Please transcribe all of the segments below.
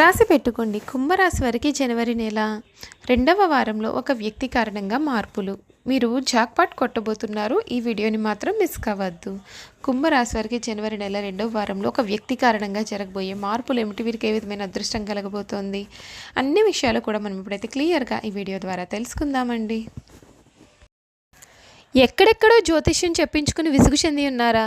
రాసి పెట్టుకోండి. కుంభరాశి వారికి జనవరి నెల రెండవ వారంలో ఒక వ్యక్తి కారణంగా మార్పులు. మీరు జాక్పాట్ కొట్టబోతున్నారు. ఈ వీడియోని మాత్రం మిస్ కావద్దు. కుంభరాశి వారికి జనవరి నెల రెండవ వారంలో ఒక వ్యక్తి కారణంగా జరగబోయే మార్పులు ఏమిటి? వీరికి ఏ విధమైన అదృష్టం కలగబోతోంది? అన్ని విషయాలు కూడా మనం ఇప్పుడైతే క్లియర్గా ఈ వీడియో ద్వారా తెలుసుకుందామండి. ఎక్కడెక్కడో జ్యోతిష్యం చెప్పించుకుని విసుగు చెంది ఉన్నారా?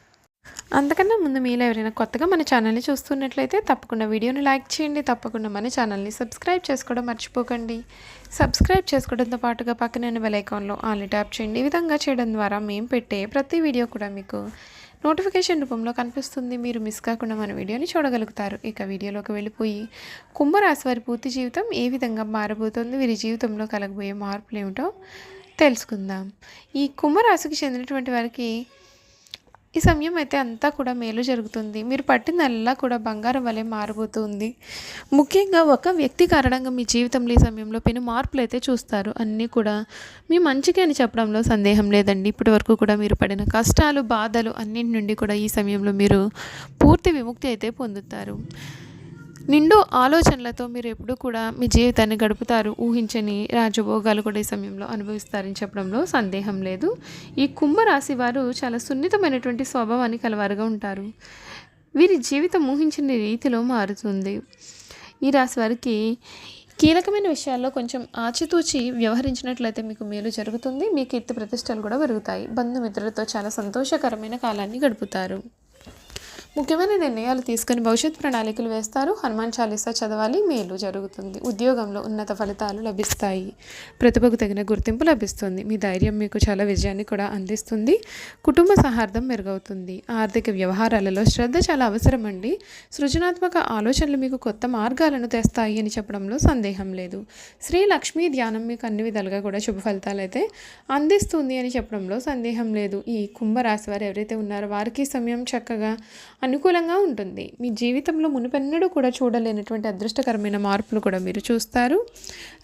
అంతకన్నా ముందు మీలో ఎవరైనా కొత్తగా మన ఛానల్ని చూస్తున్నట్లయితే తప్పకుండా వీడియోని లైక్ చేయండి తప్పకుండా మన ఛానల్ని సబ్స్క్రైబ్ చేసుకోవడం మర్చిపోకండి. సబ్స్క్రైబ్ చేసుకోవడంతో పాటుగా పక్కన బెల్ ఐకాన్లో ట్యాప్ చేయండి. ఈ విధంగా చేయడం ద్వారా మేము పెట్టే ప్రతి వీడియో కూడా మీకు నోటిఫికేషన్ రూపంలో కనిపిస్తుంది. మీరు మిస్ కాకుండా మన వీడియోని చూడగలుగుతారు. ఇక వీడియోలోకి వెళ్ళిపోయి కుంభరాశి వారి పూర్తి జీవితం ఏ విధంగా మారబోతుంది వీరి జీవితంలో కలగబోయే మార్పులు ఏమిటో తెలుసుకుందాం. ఈ కుంభరాశికి చెందినటువంటి వారికి ఈ సమయం అయితే అంతా కూడా మేలు జరుగుతుంది. మీరు పట్టినల్లా కూడా బంగారం వలె మారబోతుంది. ముఖ్యంగా ఒక వ్యక్తి కారణంగా మీ జీవితంలో ఈ సమయంలో పెను మార్పులు అయితే చూస్తారు. అన్నీ కూడా మీ మంచికి అని చెప్పడంలో సందేహం లేదండి. ఇప్పటి వరకు కూడా మీరు పడిన కష్టాలు బాధలు అన్నింటి నుండి కూడా ఈ సమయంలో మీరు పూర్తి విముక్తి అయితే పొందుతారు. నిండు ఆలోచనలతో మీరు ఎప్పుడూ కూడా మీ జీవితాన్ని గడుపుతారు ఊహించని రాజభోగాలు కూడా ఈ సమయంలో అనుభవిస్తారని చెప్పడంలో సందేహం లేదు. ఈ కుంభరాశి వారు చాలా సున్నితమైనటువంటి స్వభావాన్ని కలవారుగా ఉంటారు. వీరి జీవితం ఊహించని రీతిలో మారుతుంది. ఈ రాశి వారికి కీలకమైన విషయాల్లో కొంచెం ఆచితూచి వ్యవహరించినట్లయితే మీకు మేలు జరుగుతుంది. మీ కీర్తి ప్రతిష్టలు కూడా పెరుగుతాయి. బంధుమిత్రులతో చాలా సంతోషకరమైన కాలాన్ని గడుపుతారు. ముఖ్యమైన నిర్ణయాలు తీసుకుని భవిష్యత్ ప్రణాళికలు వేస్తారు. హనుమాన్ చాలీసా చదవాలి మేలు జరుగుతుంది. ఉద్యోగంలో ఉన్నత ఫలితాలు లభిస్తాయి. ప్రతిభకు తగిన గుర్తింపు లభిస్తుంది. మీ ధైర్యం మీకు చాలా విజయాన్ని కూడా అందిస్తుంది. కుటుంబ సహార్థం మెరుగవుతుంది. ఆర్థిక వ్యవహారాలలో శ్రద్ధ చాలా అవసరమండి. సృజనాత్మక ఆలోచనలు మీకు కొత్త మార్గాలను తెస్తాయి అని చెప్పడంలో సందేహం లేదు. శ్రీ లక్ష్మీ ధ్యానం మీకు అన్ని విధాలుగా కూడా శుభ ఫలితాలు అయితే అందిస్తుంది అని చెప్పడంలో సందేహం లేదు. ఈ కుంభరాశి వారు ఎవరైతే ఉన్నారో వారికి సమయం చక్కగా అనుకూలంగా ఉంటుంది. మీ జీవితంలో మునుపెన్నడూ కూడా చూడలేనటువంటి అదృష్టకరమైన మార్పులు కూడా మీరు చూస్తారు.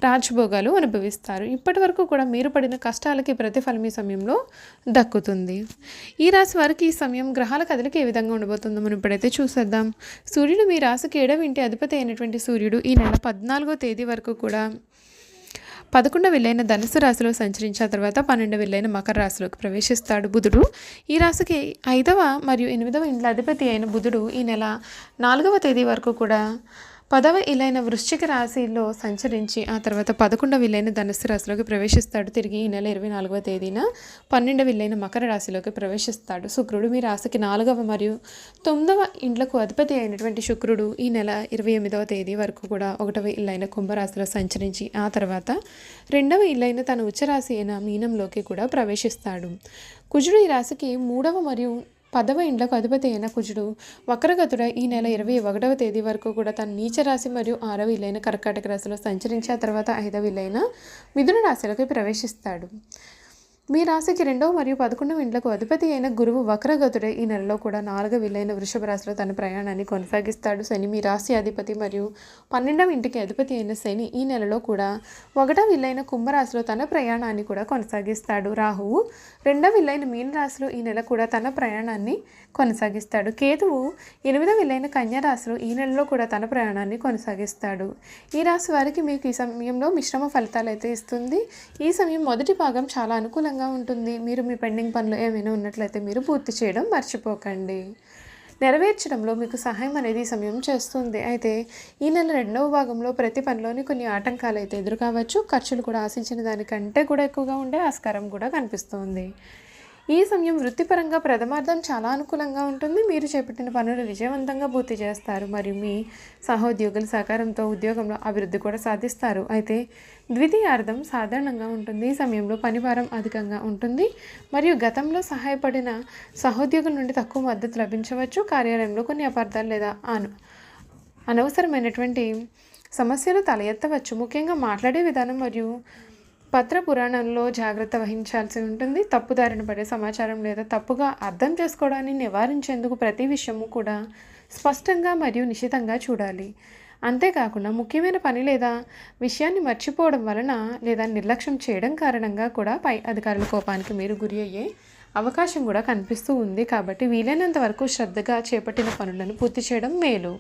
రాజభోగాలు అనుభవిస్తారు. ఇప్పటి వరకు కూడా మీరు పడిన కష్టాలకి ప్రతిఫలం ఈ సమయంలో దక్కుతుంది. ఈ రాశి వారికి ఈ సమయం గ్రహాల కదలిక ఏ విధంగా ఉండబోతుందో మనం ఇప్పుడైతే చూసేద్దాం. సూర్యుడు మీ రాశికి ఏడవ ఇంటి అధిపతి అయినటువంటి సూర్యుడు ఈ నెల పద్నాలుగో తేదీ వరకు కూడా పదకొండు విల్లైన ధనుసు రాశిలో సంచరించిన తర్వాత పన్నెండు విల్లైన మకర రాశిలోకి ప్రవేశిస్తాడు బుధుడు. ఈ రాశికి ఐదవ మరియు ఎనిమిదవ ఇండ్ల అధిపతి అయిన బుధుడు ఈ నెల నాలుగవ తేదీ వరకు కూడా పదవ ఇలైన వృశ్చిక రాశిలో సంచరించి ఆ తర్వాత పదకొండవ ఇల్లైన ధనుసు రాశిలోకి ప్రవేశిస్తాడు. తిరిగి ఈ నెల ఇరవై నాలుగవ తేదీన పన్నెండవ ఇల్లైన మకర రాశిలోకి ప్రవేశిస్తాడు. శుక్రుడు మీ రాశికి నాలుగవ మరియు తొమ్మిదవ ఇండ్లకు అధిపతి అయినటువంటి శుక్రుడు ఈ నెల ఇరవై ఎనిమిదవ తేదీ వరకు కూడా ఒకటవ ఇల్లైన కుంభరాశిలో సంచరించి ఆ తర్వాత రెండవ ఇల్లైన తన ఉచ్చరాశి అయిన మీనంలోకి కూడా ప్రవేశిస్తాడు. కుజుడు ఈ రాశికి మూడవ మరియు పదవ ఇండ్లకు అధిపతి అయిన కుజుడు వక్రగతుడ ఈ నెల ఇరవై ఒకటవ తేదీ వరకు కూడా తన నీచ రాశి మరియు ఆరవ ఇల్లైన కర్కాటక రాశిలో సంచరించి ఆ తర్వాత ఐదవ ఇల్లైన మిథున రాశిలోకి ప్రవేశిస్తాడు. మీ రాశికి రెండవ మరియు పదకొండవ ఇండ్లకు అధిపతి అయిన గురువు వక్రగతుడే ఈ నెలలో కూడా నాలుగవ విలైన వృషభ రాశిలో తన ప్రయాణాన్ని కొనసాగిస్తాడు. శని మీ రాశి అధిపతి మరియు పన్నెండవ ఇంటికి అధిపతి అయిన శని ఈ నెలలో కూడా ఒకటవ విల్లైన కుంభరాశిలో తన ప్రయాణాన్ని కూడా కొనసాగిస్తాడు. రాహువు రెండవ విల్లైన మీనరాశిలో ఈ నెల కూడా తన ప్రయాణాన్ని కొనసాగిస్తాడు. కేతువు ఎనిమిదవ విల్లైన కన్యారాశిలో ఈ నెలలో కూడా తన ప్రయాణాన్ని కొనసాగిస్తాడు. ఈ రాశి వారికి మీకు ఈ సమయంలో మిశ్రమ ఫలితాలు అయితే ఇస్తుంది. ఈ సమయం మొదటి భాగం చాలా అనుకూలంగా ఉంటుంది. మీరు మీ పెండింగ్ పనులు ఏమైనా ఉన్నట్లయితే మీరు పూర్తి చేయడం మర్చిపోకండి. నెరవేర్చడంలో మీకు సహాయం అనేది సమయం చేస్తుంది. అయితే ఈ నెల రెండవ భాగంలో ప్రతి పనిలోని కొన్ని ఆటంకాలు అయితే ఎదురు కావచ్చు ఖర్చులు కూడా ఆశించిన దానికంటే కూడా ఎక్కువగా ఉండే ఆస్కారం కూడా కనిపిస్తుంది. ఈ సమయం వృత్తిపరంగా ప్రథమార్థం చాలా అనుకూలంగా ఉంటుంది. మీరు చేపట్టిన పనులు విజయవంతంగా పూర్తి చేస్తారు. మరియు మీ సహోద్యోగుల సహకారంతో ఉద్యోగంలో అభివృద్ధి కూడా సాధిస్తారు. అయితే ద్వితీయార్థం సాధారణంగా ఉంటుంది. ఈ సమయంలో పనిభారం అధికంగా ఉంటుంది. మరియు గతంలో సహాయపడిన సహోద్యోగుల నుండి తక్కువ మద్దతు లభించవచ్చు. కార్యాలయంలో కొన్ని అపార్థాలు లేదా అను అనవసరమైనటువంటి సమస్యలు తల ఎత్తవచ్చు ముఖ్యంగా మాట్లాడే విధానం మరియు పత్ర పురాణంలో జాగ్రత్త వహించాల్సి ఉంటుంది. తప్పుదారిన పడే సమాచారం లేదా తప్పుగా అర్థం చేసుకోవడాన్ని నివారించేందుకు ప్రతి విషయము కూడా స్పష్టంగా మరియు నిశితంగా చూడాలి. అంతేకాకుండా ముఖ్యమైన పని లేదా విషయాన్ని మర్చిపోవడం వలన లేదా నిర్లక్ష్యం చేయడం కారణంగా కూడా పై అధికారుల కోపానికి మీరు గురి అయ్యే అవకాశం కూడా కనిపిస్తూ ఉంది. కాబట్టి వీలైనంత వరకు శ్రద్ధగా చేపట్టిన పనులను పూర్తి చేయడం మేలు.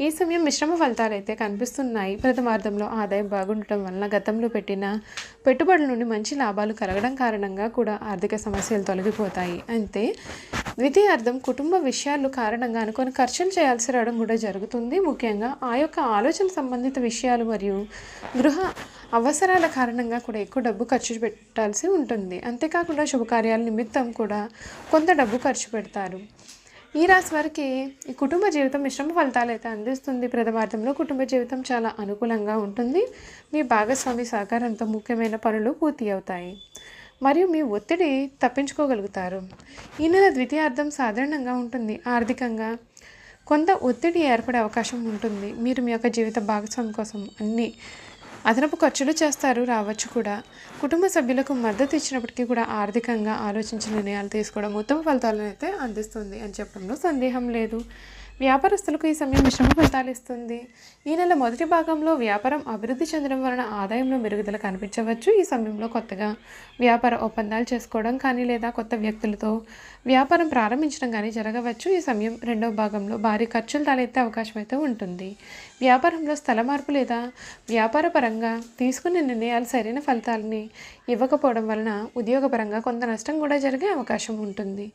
ఈ సమయం మిశ్రమ ఫలితాలు అయితే కనిపిస్తున్నాయి. ప్రథమార్థంలో ఆదాయం బాగుండటం వలన గతంలో పెట్టిన పెట్టుబడుల నుండి మంచి లాభాలు కలగడం కారణంగా కూడా ఆర్థిక సమస్యలు తొలగిపోతాయి. అంతే ద్వితీయార్థం కుటుంబ విషయాలు కారణంగా అనుకొని ఖర్చులు చేయాల్సి రావడం కూడా జరుగుతుంది. ముఖ్యంగా ఆ యొక్క ఆలోచన సంబంధిత విషయాలు మరియు గృహ అవసరాల కారణంగా కూడా ఎక్కువ డబ్బు ఖర్చు పెట్టాల్సి ఉంటుంది. అంతేకాకుండా శుభకార్యాల నిమిత్తం కూడా కొంత డబ్బు ఖర్చు పెడతారు. ఈ రాశి వారికి ఈ కుటుంబ జీవితం మిశ్రమ ఫలితాలు అయితే అందిస్తుంది. ప్రథమార్థంలో కుటుంబ జీవితం చాలా అనుకూలంగా ఉంటుంది. మీ భాగస్వామి సహకారంతో ముఖ్యమైన పనులు పూర్తి అవుతాయి. మరియు మీ ఒత్తిడి తప్పించుకోగలుగుతారు. ఈ నెల ద్వితీయార్థం సాధారణంగా ఉంటుంది. ఆర్థికంగా కొంత ఒత్తిడి ఏర్పడే అవకాశం ఉంటుంది. మీరు మీ యొక్క జీవిత భాగస్వామి కోసం అన్ని అదనపు ఖర్చులు చేస్తారు రావచ్చు కూడా. కుటుంబ సభ్యులకు మద్దతు ఇచ్చినప్పటికీ కూడా ఆర్థికంగా ఆలోచించి నిర్ణయాలు తీసుకోవడం ఉత్తమ ఫలితాలను అయితే అందిస్తుంది అని చెప్పడంలో సందేహం లేదు. వ్యాపారస్తులకు ఈ సమయం మిశ్రమ ఫలితాలు ఇస్తుంది. ఈ నెల మొదటి భాగంలో వ్యాపారం అభివృద్ధి చెందడం వలన ఆదాయంలో మెరుగుదల కనిపించవచ్చు. ఈ సమయంలో కొత్తగా వ్యాపార ఒప్పందాలు చేసుకోవడం కానీ లేదా కొత్త వ్యక్తులతో వ్యాపారం ప్రారంభించడం కానీ జరగవచ్చు. ఈ సమయం రెండవ భాగంలో భారీ ఖర్చులు తలెత్తే అవకాశం అయితే ఉంటుంది. వ్యాపారంలో స్థల మార్పు లేదా వ్యాపార పరంగా తీసుకునే నిర్ణయాలు సరైన ఫలితాలని ఇవ్వకపోవడం వలన ఉద్యోగపరంగా కొంత నష్టం కూడా జరిగే అవకాశం ఉంటుంది.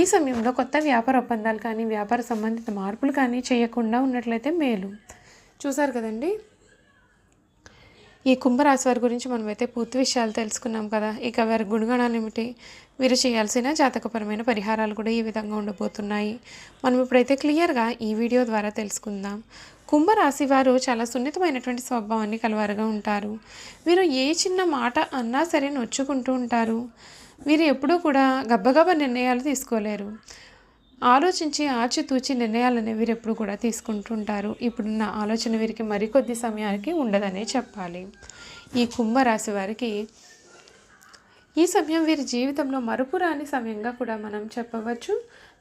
ఈ సమయంలో కొత్త వ్యాపార ఒప్పందాలు కానీ వ్యాపార సంబంధిత మార్పులు కానీ చేయకుండా ఉన్నట్లయితే మేలు. చూసారు కదండి? ఈ కుంభరాశి వారి గురించి మనమైతే పూర్తి విషయాలు తెలుసుకున్నాం కదా. ఇక వారి గుణగణాలు ఏమిటి? వీరు చేయాల్సిన జాతకపరమైన పరిహారాలు కూడా ఈ విధంగా ఉండబోతున్నాయి. మనం ఇప్పుడైతే క్లియర్గా ఈ వీడియో ద్వారా తెలుసుకుందాం. కుంభరాశి వారు చాలా సున్నితమైనటువంటి స్వభావాన్ని కలవారుగా ఉంటారు. వీరు ఏ చిన్న మాట అన్నా సరే నొచ్చుకుంటూ ఉంటారు. వీరు ఎప్పుడూ కూడా గబ్బగబ్బ నిర్ణయాలు తీసుకోలేరు. ఆలోచించి ఆచితూచి నిర్ణయాలు వీరు ఎప్పుడు కూడా తీసుకుంటుంటారు. ఇప్పుడున్న ఆలోచన వీరికి మరికొద్ది సమయానికి ఉండదనే చెప్పాలి. ఈ కుంభరాశి వారికి ఈ సమయం వీరి జీవితంలో మరుపురాని సమయంగా కూడా మనం చెప్పవచ్చు.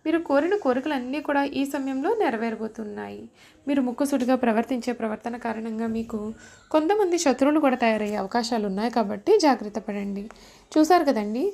మీరు కోరిన కోరికలన్నీ కూడా ఈ సమయంలో నెరవేరబోతున్నాయి. మీరు ముక్కుసుడిగా ప్రవర్తించే ప్రవర్తన కారణంగా మీకు కొంతమంది శత్రువులు కూడా తయారయ్యే అవకాశాలు ఉన్నాయి కాబట్టి జాగ్రత్త పడండి. చూసారు కదండి?